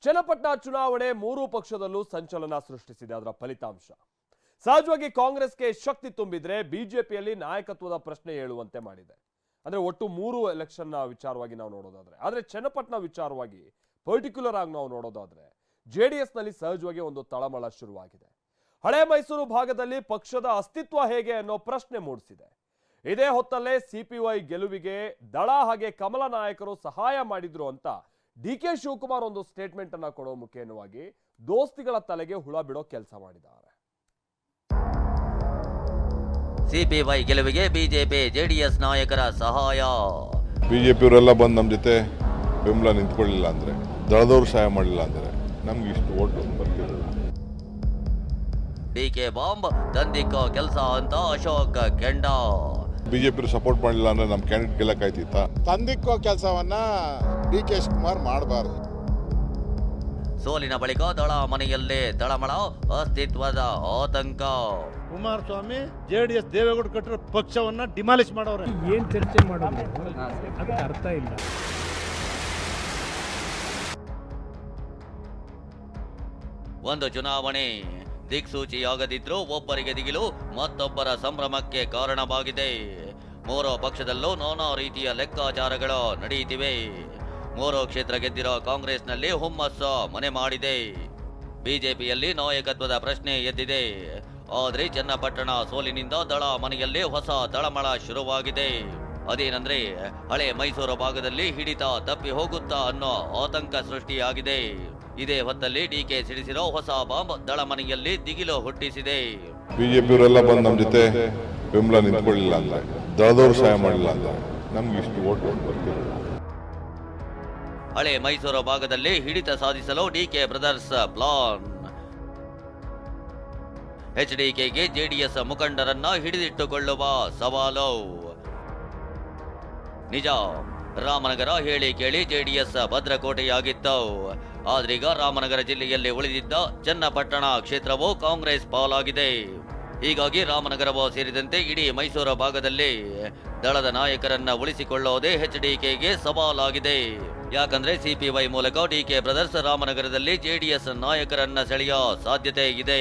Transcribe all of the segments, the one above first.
ಚನ್ನಪಟ್ಟಣ ಚುನಾವಣೆ ಮೂರೂ ಪಕ್ಷದಲ್ಲೂ ಸಂಚಲನ ಸೃಷ್ಟಿಸಿದೆ ಅದರ ಫಲಿತಾಂಶ. ಸಹಜವಾಗಿ ಕಾಂಗ್ರೆಸ್ಗೆ ಶಕ್ತಿ ತುಂಬಿದ್ರೆ ಬಿಜೆಪಿಯಲ್ಲಿ ನಾಯಕತ್ವದ ಪ್ರಶ್ನೆ ಹೇಳುವಂತೆ ಮಾಡಿದೆ. ಅಂದ್ರೆ ಒಟ್ಟು ಮೂರು ಎಲೆಕ್ಷನ್ ವಿಚಾರವಾಗಿ ನಾವು ನೋಡೋದಾದ್ರೆ. ಆದ್ರೆ ಚನ್ನಪಟ್ಟಣ ವಿಚಾರವಾಗಿ ಪರ್ಟಿಕ್ಯುಲರ್ ಆಗಿ ನಾವು ನೋಡೋದಾದ್ರೆ ಜೆ ಡಿ ನಲ್ಲಿ ಸಹಜವಾಗಿ ಒಂದು ತಳಮಳ ಶುರುವಾಗಿದೆ. ಹಳೆ ಮೈಸೂರು ಭಾಗದಲ್ಲಿ ಪಕ್ಷದ ಅಸ್ತಿತ್ವ ಹೇಗೆ ಅನ್ನೋ ಪ್ರಶ್ನೆ ಮೂಡಿಸಿದೆ. ಇದೇ ಹೊತ್ತಲ್ಲೇ ಸಿಪಿವೈ ಗೆಲುವಿಗೆ ದಳ ಹಾಗೆ ಕಮಲ ನಾಯಕರು ಸಹಾಯ ಮಾಡಿದ್ರು ಅಂತ ಡಿ ಕೆ ಶಿವಕುಮಾರ್ ಒಂದು ಸ್ಟೇಟ್ಮೆಂಟ್ ಅನ್ನ ಕೊಡೋ ಮುಖೇನವಾಗಿ ದೋಸ್ತಿಗಳ ತಲೆಗೆ ಹುಳ ಬಿಡೋ ಕೆಲಸ ಮಾಡಿದ್ದಾರೆ. ಸಿಪಿವೈ ಗೆಲುವಿಗೆ ಬಿಜೆಪಿ ಜೆಡಿಎಸ್ ನಾಯಕರ ಸಹಾಯ. ಬಿಜೆಪಿಯವರೆಲ್ಲ ಬಂದು ನಮ್ಮ ಜೊತೆ ಬೆಂಬಲ ನಿಂತ್ಕೊಳ್ಳಿಲ್ಲ ಅಂದರೆ ದಳದವ್ರು ಸಹಾಯ ಮಾಡಲಿಲ್ಲ ಅಂದರೆ ನಮ್ಗೆ ಇಷ್ಟು ಓಟು ಬರ್ತಿರಲಿಲ್ಲ ಡಿಕೆ ಬಾಂಬ್ ತಂದಿಕ್ಕೋ ಕೆಲಸ ಅಂತ ಅಶೋಕ್ ಕೆಂಡ. ಬಿಜೆಪಿ ಜೆ ಸಪೋರ್ಟ್ ಮಾಡಲಿಲ್ಲ ಅಂದರೆ ನಮ್ಮ ಕ್ಯಾಂಡಿಡೇಟ್ ಗೆಲ್ಲಕ್ಕಾಯ್ತಿತ್ತ ತಂದಿಕ್ಕೋ ಕೆಲಸವನ್ನ ಡಿ ಕೆ ಶಿವಕುಮಾರ್ ಮಾಡಬಾರ್ದು. ಸೋಲಿನ ಬಳಿಕ ದಳ ಮನೆಯಲ್ಲೇ ದಳಮಳ ಅಸ್ತಿತ್ವದ ಆತಂಕ. Kumaraswamy JDS D S Devegowda ಕಟ್ಟಿರೋ ಪಕ್ಷವನ್ನ ಡಿಮಾಲಿಶ್ ಮಾಡೋರು. ಏನ್ ಚರ್ಚೆ ಮಾಡೋದು? ಅದಕ್ಕೆ ಅರ್ಥ ಇಲ್ಲ. ಒಂದು ಚುನಾವಣೆ ದಿಕ್ಸೂಚಿಯಾಗದಿದ್ರೂ ಒಬ್ಬರಿಗೆ ದಿಗಿಲು ಮತ್ತೊಬ್ಬರ ಸಂಭ್ರಮಕ್ಕೆ ಕಾರಣವಾಗಿದೆ. ಮೂರೋ ಪಕ್ಷದಲ್ಲೂ ನಾನಾ ರೀತಿಯ ಲೆಕ್ಕಾಚಾರಗಳು ನಡೆಯುತ್ತಿವೆ ಮೂರು ಕ್ಷೇತ್ರ ಗೆದ್ದಿರೋ ಕಾಂಗ್ರೆಸ್ನಲ್ಲಿ ಹುಮ್ಮಸ್ಸು ಮನೆ ಮಾಡಿದೆ. ಬಿಜೆಪಿಯಲ್ಲಿ ನಾಯಕತ್ವದ ಪ್ರಶ್ನೆ ಎದ್ದಿದೆ. ಆದ್ರೆ ಚನ್ನಪಟ್ಟಣ ಸೋಲಿನಿಂದ ದಳ ಮನೆಯಲ್ಲಿ ಹೊಸ ತಳಮಳ ಶುರುವಾಗಿದೆ. ಅದೇನಂದ್ರೆ ಹಳೆ ಮೈಸೂರು ಭಾಗದಲ್ಲಿ ಹಿಡಿತ ತಪ್ಪಿ ಹೋಗುತ್ತಾ ಅನ್ನೋ ಆತಂಕ ಸೃಷ್ಟಿಯಾಗಿದೆ. ಇದೇ ಹೊತ್ತಲ್ಲಿ ಡಿಕೆ ಸಿಡಿಸಿರೋ ಹೊಸ ಬಾಂಬ್ ದಳ ಮನೆಯಲ್ಲಿ ದಿಗಿಲು ಹುಟ್ಟಿಸಿದೆ. ಬಿಜೆಪಿ ಬಂದು ನಮ್ಮ ಜೊತೆ ಬೆಂಬಲ ನಿಂತ್ಕೊಳ್ಳಿಲ್ಲ ಅಂತ. ದಳದವ್ರು ಸಹಾಯ ಮಾಡಿಲ್ಲ ಅಂತ. ನಮ್ಗೆ ಇಷ್ಟು ಓಟ್ ಬರ್ತಿರಲಿಲ್ಲ ಹಳೆ ಮೈಸೂರು ಭಾಗದಲ್ಲಿ ಹಿಡಿತ ಸಾಧಿಸಲು ಡಿಕೆ ಬ್ರದರ್ಸ್ ಪ್ಲಾನ್. ಎಚ್ಡಿಕೆಗೆ ಜೆಡಿಎಸ್ ಮುಖಂಡರನ್ನ ಹಿಡಿದಿಟ್ಟುಕೊಳ್ಳುವ ಸವಾಲು. ನಿಜ, ರಾಮನಗರ ಹೇಳಿ ಕೇಳಿ ಜೆಡಿಎಸ್ ಭದ್ರಕೋಟೆಯಾಗಿತ್ತು. ಆದ್ರೀಗ ರಾಮನಗರ ಜಿಲ್ಲೆಯಲ್ಲಿ ಉಳಿದಿದ್ದ ಚನ್ನಪಟ್ಟಣ ಕ್ಷೇತ್ರವು ಕಾಂಗ್ರೆಸ್ ಪಾಲಾಗಿದೆ. ಹೀಗಾಗಿ ರಾಮನಗರವೂ ಸೇರಿದಂತೆ ಇಡೀ ಮೈಸೂರು ಭಾಗದಲ್ಲಿ ದಳದ ನಾಯಕರನ್ನ ಉಳಿಸಿಕೊಳ್ಳೋದೇ ಎಚ್ಡಿಕೆಗೆ ಸವಾಲಾಗಿದೆ. ಯಾಕಂದ್ರೆ ಸಿಪಿವೈ ಮೂಲಕ ಡಿಕೆ ಬ್ರದರ್ಸ್ ರಾಮನಗರದಲ್ಲಿ ಜೆಡಿಎಸ್ ನಾಯಕರನ್ನ ಸೆಳೆಯೋ ಸಾಧ್ಯತೆ ಇದೆ.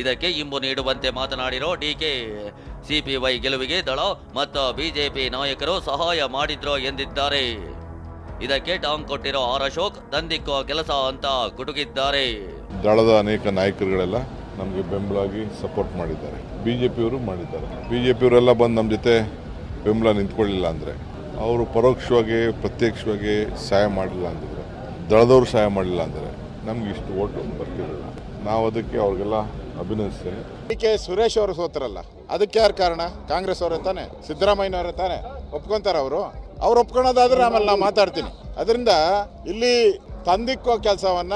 ಇದಕ್ಕೆ ಇಂಬು ನೀಡುವಂತೆ ಮಾತನಾಡಿರೋ ಡಿಕೆ ಸಿಪಿವೈ ಗೆಲುವಿಗೆ ದಳ ಮತ್ತು ಬಿಜೆಪಿ ನಾಯಕರು ಸಹಾಯ ಮಾಡಿದ್ರು ಎಂದಿದ್ದಾರೆ. ಇದಕ್ಕೆ ಟಾಂಗ್ ಕೊಟ್ಟಿರೋ ಆರ್ ಅಶೋಕ್ ತಂದಿಕ್ಕೋ ಕೆಲಸ ಅಂತ ಗುಡುಗಿದ್ದಾರೆ. ದಳದ ಅನೇಕ ನಾಯಕರುಗಳೆಲ್ಲ ನಮಗೆ ಬೆಂಬಲವಾಗಿ ಸಪೋರ್ಟ್ ಮಾಡಿದ್ದಾರೆ. ಬಿಜೆಪಿಯವರು ಮಾಡಿದ್ದಾರೆ. ಬಿಜೆಪಿಯವರೆಲ್ಲ ಬಂದು ನಮ್ಮ ಜೊತೆ ಬೆಂಬಲ ನಿಂತ್ಕೊಳ್ಳಿಲ್ಲ ಅಂದರೆ ಅವರು ಪರೋಕ್ಷವಾಗಿ ಪ್ರತ್ಯಕ್ಷವಾಗಿ ಸಹಾಯ ಮಾಡಲಿಲ್ಲ ಅಂದಿದ್ರು ದಳದವ್ರು ಸಹಾಯ ಮಾಡಲಿಲ್ಲ ಅಂದರೆ ನಮ್ಗೆ ಇಷ್ಟು ಓಟು ಬರ್ತಿರಲಿಲ್ಲ. ನಾವು ಅದಕ್ಕೆ ಅವ್ರಿಗೆಲ್ಲ ಅಭಿನಂದಿಸ್ತೇನೆ. D K. ಸುರೇಶ್ ಅವರು ಸೋತರಲ್ಲ ಅದಕ್ಕೆ ಯಾರು ಕಾರಣ? ಕಾಂಗ್ರೆಸ್ ಅವರೇ ತಾನೆ ಸಿದ್ದರಾಮಯ್ಯನವರೇ ತಾನೆ ಒಪ್ಕೊಂತಾರ ಅವರು? ಅವ್ರು ಒಪ್ಕೊಳೋದಾದ್ರೆ ಆಮೇಲೆ ನಾವು ಮಾತಾಡ್ತೀನಿ. ಅದರಿಂದ ಇಲ್ಲಿ ತಂದಿಕ್ಕೋ ಕೆಲಸವನ್ನ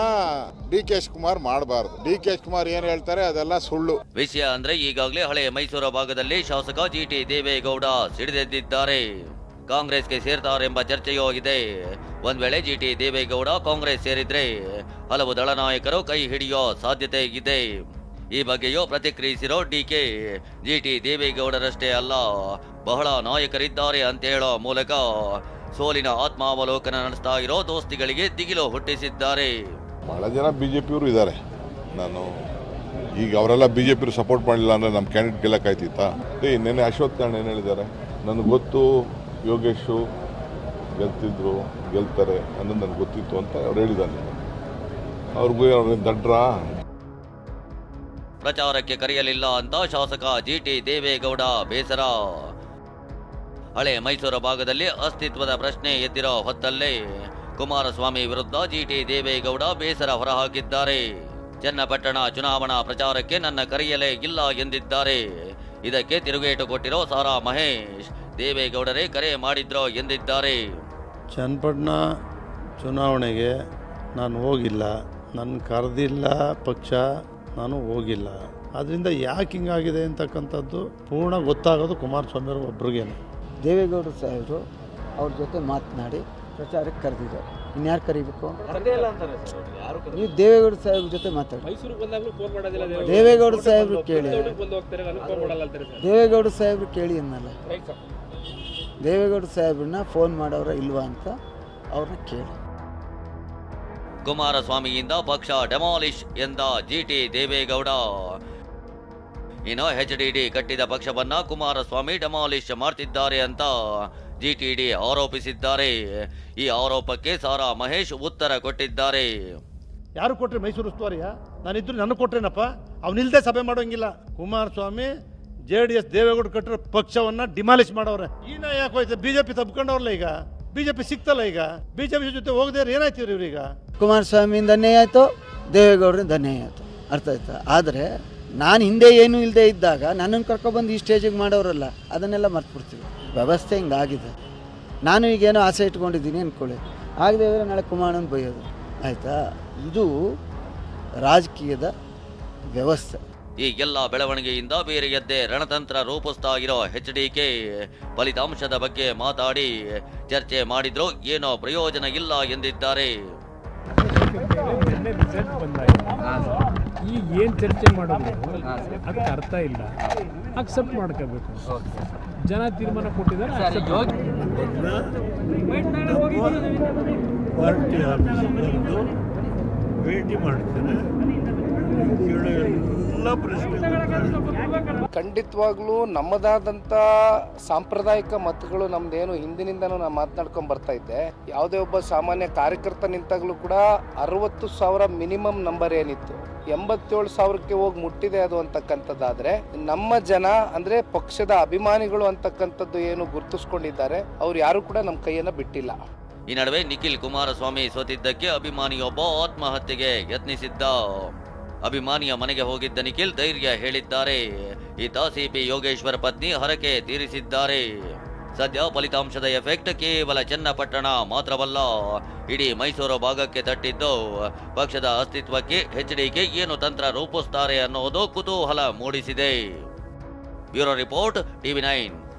ಡಿ ಕೆ ಕುಮಾರ್ ಮಾಡಬಾರದು. ಡಿ ಕೆ ಕುಮಾರ್ ಏನು ಹೇಳ್ತಾರೆ ಅದೆಲ್ಲ ಸುಳ್ಳು. ವಿಷಯ ಅಂದ್ರೆ ಈಗಾಗಲೇ ಹಳೆ ಮೈಸೂರು ಭಾಗದಲ್ಲಿ ಶಾಸಕ ಜಿ ಟಿ ದೇವೇಗೌಡ ಸಿಡಿದೆದ್ದಿದ್ದಾರೆ. ಕಾಂಗ್ರೆಸ್ಗೆ ಸೇರ್ತಾರೆಂಬ ಚರ್ಚೆಯೂ ಇದೆ ಒಂದ್ ವೇಳೆ ಜಿಟಿ ದೇವೇಗೌಡ ಕಾಂಗ್ರೆಸ್ ಸೇರಿದ್ರೆ ಹಲವು ದಳ ನಾಯಕರು ಕೈ ಹಿಡಿಯೋ ಸಾಧ್ಯತೆ ಇದೆ. ಈ ಬಗ್ಗೆಯೂ ಪ್ರತಿಕ್ರಿಯಿಸಿರೋ ಡಿ ಕೆ ಜಿ ಟಿ ದೇವೇಗೌಡರಷ್ಟೇ ಅಲ್ಲ, ಬಹಳ ನಾಯಕರಿದ್ದಾರೆ ಅಂತ ಹೇಳೋ ಮೂಲಕ ಸೋಲಿನ ಆತ್ಮಾವಲೋಕನ ನಡೆಸ್ತಾ ಇರೋ ದೋಸ್ತಿಗಳಿಗೆ ದಿಗಿಲು ಹುಟ್ಟಿಸಿದ್ದಾರೆ. ಬಹಳ ಜನ ಬಿ ಜೆ ಪಿಯವರು ಇದ್ದಾರೆ. ನಾನು ಈಗ ಅವರೆಲ್ಲ ಬಿ ಜೆ ಪಿಯವರು ಸಪೋರ್ಟ್ ಮಾಡಲಿಲ್ಲ ಅಂದರೆ ನಮ್ಮ ಕ್ಯಾಂಡಿಡೇಟ್ ಗೆಲ್ಲಕ್ಕಾಯ್ತಿತ್ತಾ ಏ, ನೆನ್ನೆ ಅಶ್ವಥ್ ನಾರಾಯಣ ಏನು ಹೇಳಿದ್ದಾರೆ? ನನಗೆ ಗೊತ್ತು ಯೋಗೇಶು ಗೆಲ್ತಿದ್ರು, ಗೆಲ್ತಾರೆ ಅನ್ನೋದು ನನಗೆ ಗೊತ್ತಿತ್ತು ಅಂತ ಅವ್ರು ಹೇಳಿದ್ದಾರೆ ಅವ್ರಿಗೂ ಅವ್ರಿಗೆ ದಡ್ರ? ಪ್ರಚಾರಕ್ಕೆ ಕರೆಯಲಿಲ್ಲ ಅಂತ ಶಾಸಕ ಜಿಟಿ ದೇವೇಗೌಡ ಬೇಸರ. ಹಳೆ ಮೈಸೂರು ಭಾಗದಲ್ಲಿ ಅಸ್ತಿತ್ವದ ಪ್ರಶ್ನೆ ಎದ್ದಿರೋ ಹೊತ್ತಲ್ಲೇ ಕುಮಾರಸ್ವಾಮಿ ವಿರುದ್ಧ ಜಿಟಿ ದೇವೇಗೌಡ ಬೇಸರ ಹೊರಹಾಕಿದ್ದಾರೆ. ಚನ್ನಪಟ್ಟಣ ಚುನಾವಣಾ ಪ್ರಚಾರಕ್ಕೆ ನನ್ನ ಕರೆಯಲೇ ಇಲ್ಲ ಎಂದಿದ್ದಾರೆ. ಇದಕ್ಕೆ ತಿರುಗೇಟು ಕೊಟ್ಟಿರೋ ಸಾರಾ ಮಹೇಶ್. ದೇವೇಗೌಡರೇ ಕರೆ ಮಾಡಿದ್ರೋ ಎಂದಿದ್ದಾರೆ? ಚನ್ನಪಟ್ಟಣ ಚುನಾವಣೆಗೆ ನಾನು ಹೋಗಿಲ್ಲ. ನನ್ನ ಕರೆದಿಲ್ಲ ಪಕ್ಷ ನಾನು ಹೋಗಿಲ್ಲ. ಅದರಿಂದ ಯಾಕೆ ಹಿಂಗಾಗಿದೆ ಅಂತಕ್ಕಂಥದ್ದು ಪೂರ್ಣ ಗೊತ್ತಾಗೋದು ಕುಮಾರಸ್ವಾಮಿ ಅವರು ಒಬ್ರಿಗೇನೆ. ದೇವೇಗೌಡರು ಸಾಹೇಬರು ಅವ್ರ ಜೊತೆ ಮಾತನಾಡಿ ಪ್ರಚಾರಕ್ಕೆ ಕರೆದಿದ್ದಾರೆ. ಇನ್ಯಾರು ಕರಿಬೇಕು? ನೀವು ದೇವೇಗೌಡ ಸಾಹೇಬ್ರ ಜೊತೆ ಮಾತಾಡಿ. ದೇವೇಗೌಡ. ಸಾಹೇಬ್ರು ಕೇಳಿ. ದೇವೇಗೌಡ ಸಾಹೇಬ್ರು ಕೇಳಿ ಅನ್ನಲ್ಲ. ದೇವೇಗೌಡ ಸಾಹೇಬ್ರನ್ನ ಫೋನ್ ಮಾಡೋರ ಇಲ್ವಾ ಅಂತ ಅವ್ರನ್ನ ಕೇಳಿ ಕುಮಾರಸ್ವಾಮಿಯಿಂದ ಪಕ್ಷ ಡೆಮಾಲಿಷ್ ಎಂದ ಜಿಟಿ ದೇವೇಗೌಡ. ಇನ್ನು ಡಿ ಕಟ್ಟಿದ ಪಕ್ಷವನ್ನ ಕುಮಾರಸ್ವಾಮಿ ಡೆಮಾಲಿಷ್ ಮಾಡ್ತಿದ್ದಾರೆ ಅಂತ ಜಿಟಿಡಿ ಆರೋಪಿಸಿದ್ದಾರೆ. ಈ ಆರೋಪಕ್ಕೆ ಸಾರಾ ಮಹೇಶ್ ಉತ್ತರ ಕೊಟ್ಟಿದ್ದಾರೆ. ಯಾರು ಕೊಟ್ರಿ ಮೈಸೂರು ಉಸ್ತುವಾರಿಯ? ನಾನಿದ್ರು ನನಗೆ ಕೊಟ್ರೇನಪ್ಪ? ಅವನಿಲ್ದೆ ಸಭೆ ಮಾಡೋಂಗಿಲ್ಲ. Kumaraswamy J D S Devegowda ಕಟ್ಟಿರೋ ಪಕ್ಷವನ್ನ ಡಿಮಾಲಿಷ್ ಮಾಡವ್ರೆ. ಈಗ ಯಾಕೆ ಹೋಯ್ತು ಬಿಜೆಪಿ ತಬ್ಕೊಂಡವ್ರಲ್ಲ ಈಗ? ಬಿಜೆಪಿ ಸಿಕ್ತಲ್ಲ ಈಗ? ಬಿಜೆಪಿ ಜೊತೆ ಹೋಗದೆ ಏನಾಯ್ತು ಇವ್ರೀಗ? ಕುಮಾರಸ್ವಾಮಿಯಿಂದ ಅನ್ಯಾಯ ಆಯಿತು, ದೇವೇಗೌಡರಿಂದ ಅನ್ಯಾಯ ಆಯಿತು. ಅರ್ಥ ಆಯ್ತಾ? ಆದರೆ ನಾನು ಹಿಂದೆ ಏನೂ ಇಲ್ಲದೆ ಇದ್ದಾಗ ನನ್ನನ್ನು ಕರ್ಕೊಬಂದು ಈ ಸ್ಟೇಜಿಗೆ ಮಾಡೋರಲ್ಲ, ಅದನ್ನೆಲ್ಲ ಮರ್ತ್ಬಿಡ್ತೀವಿ. ವ್ಯವಸ್ಥೆ ಹಿಂಗಾಗಿದೆ. ನಾನು ಈಗೇನೋ ಆಸೆ ಇಟ್ಕೊಂಡಿದ್ದೀನಿ ಅಂದ್ಕೊಳ್ಳಿ ಆಗದೆ ಹೋದರೆ ನಾಳೆ ಕುಮಾರನ ಬೈಯೋದು. ಆಯಿತಾ? ಇದು ರಾಜಕೀಯದ ವ್ಯವಸ್ಥೆ. ಈ ಎಲ್ಲ ಬೆಳವಣಿಗೆಯಿಂದ ಬೇರೆ ಎದ್ದೆ ರಣತಂತ್ರ ರೂಪಿಸ್ತಾ ಇರೋ ಎಚ್ ಡಿಕೆ ಫಲಿತಾಂಶದ ಬಗ್ಗೆ ಮಾತಾಡಿ ಚರ್ಚೆ ಮಾಡಿದ್ರು ಏನೋ ಪ್ರಯೋಜನ ಇಲ್ಲ ಎಂದಿದ್ದಾರೆ. ಈಗ ಏನು ಚರ್ಚೆ ಮಾಡೋದು? ಅದಕ್ಕೆ ಅರ್ಥ ಇಲ್ಲ. ಅಕ್ಸೆಪ್ಟ್ ಮಾಡ್ಕೋಬೇಕು. ಜನ ತೀರ್ಮಾನ ಕೊಟ್ಟಿದ್ದಾರೆ ಪಾರ್ಟಿ ಆಫೀಸ್ನವ್ರದ್ದು ಭೇಟಿ ಮಾಡ್ತೇನೆ. ಕೇಳೋ ಖಂಡಿತವಾಗ್ಲೂ ನಮ್ಮದಾದಂಥ ಸಾಂಪ್ರದಾಯಿಕ ಮತಗಳು ನಮ್ದೇನು ಹಿಂದಿನಿಂದನೂ ನಾವು ಮಾತನಾಡ್ಕೊಂಡು ಬರ್ತಾ ಇದ್ದೆ. ಯಾವುದೇ ಒಬ್ಬ ಸಾಮಾನ್ಯ ಕಾರ್ಯಕರ್ತ ನಿಂತಾಗ್ಲೂ ಕೂಡ ಅರವತ್ತು ಸಾವಿರ ಮಿನಿಮಮ್ ನಂಬರ್ ಏನಿತ್ತು. ಎಂಬತ್ತೇಳು ಸಾವಿರಕ್ಕೆ ಹೋಗಿ ಮುಟ್ಟಿದೆ ಅದು ಅಂತಕ್ಕಂಥದ್ದಾದ್ರೆ ನಮ್ಮ ಜನ ಅಂದ್ರೆ ಪಕ್ಷದ ಅಭಿಮಾನಿಗಳು ಅಂತಕ್ಕಂಥದ್ದು ಏನು ಗುರುತಿಸ್ಕೊಂಡಿದ್ದಾರೆ. ಅವ್ರು ಯಾರು ಕೂಡ ನಮ್ಮ ಕೈಯನ್ನ ಬಿಟ್ಟಿಲ್ಲ. ಈ ನಡುವೆ ನಿಖಿಲ್ ಕುಮಾರಸ್ವಾಮಿ ಸೋತಿದ್ದಕ್ಕೆ ಅಭಿಮಾನಿಯೊಬ್ಬ ಆತ್ಮಹತ್ಯೆಗೆ ಯತ್ನಿಸಿದ್ದ. ಅಭಿಮಾನಿಯ ಮನೆಗೆ ಹೋಗಿದ್ದ ನಿಖಿಲ್ ಧೈರ್ಯ ಹೇಳಿದ್ದಾರೆ. ಈತ ಸಿಪಿ ಯೋಗೇಶ್ವರ ಪತ್ನಿ ಹರಕೆ ತೀರಿಸಿದ್ದಾರೆ. ಸದ್ಯ ಫಲಿತಾಂಶದ ಎಫೆಕ್ಟ್ ಕೇವಲ ಚನ್ನಪಟ್ಟಣ ಮಾತ್ರವಲ್ಲ, ಇಡೀ ಮೈಸೂರು ಭಾಗಕ್ಕೆ ತಟ್ಟಿದ್ದು. ಪಕ್ಷದ ಅಸ್ತಿತ್ವಕ್ಕೆ ಎಚ್ಡಿಕೆ ಏನು ತಂತ್ರ ರೂಪಿಸುತ್ತಾರೆ ಅನ್ನೋದು ಕುತೂಹಲ ಮೂಡಿಸಿದೆ. Bureau report TV nine.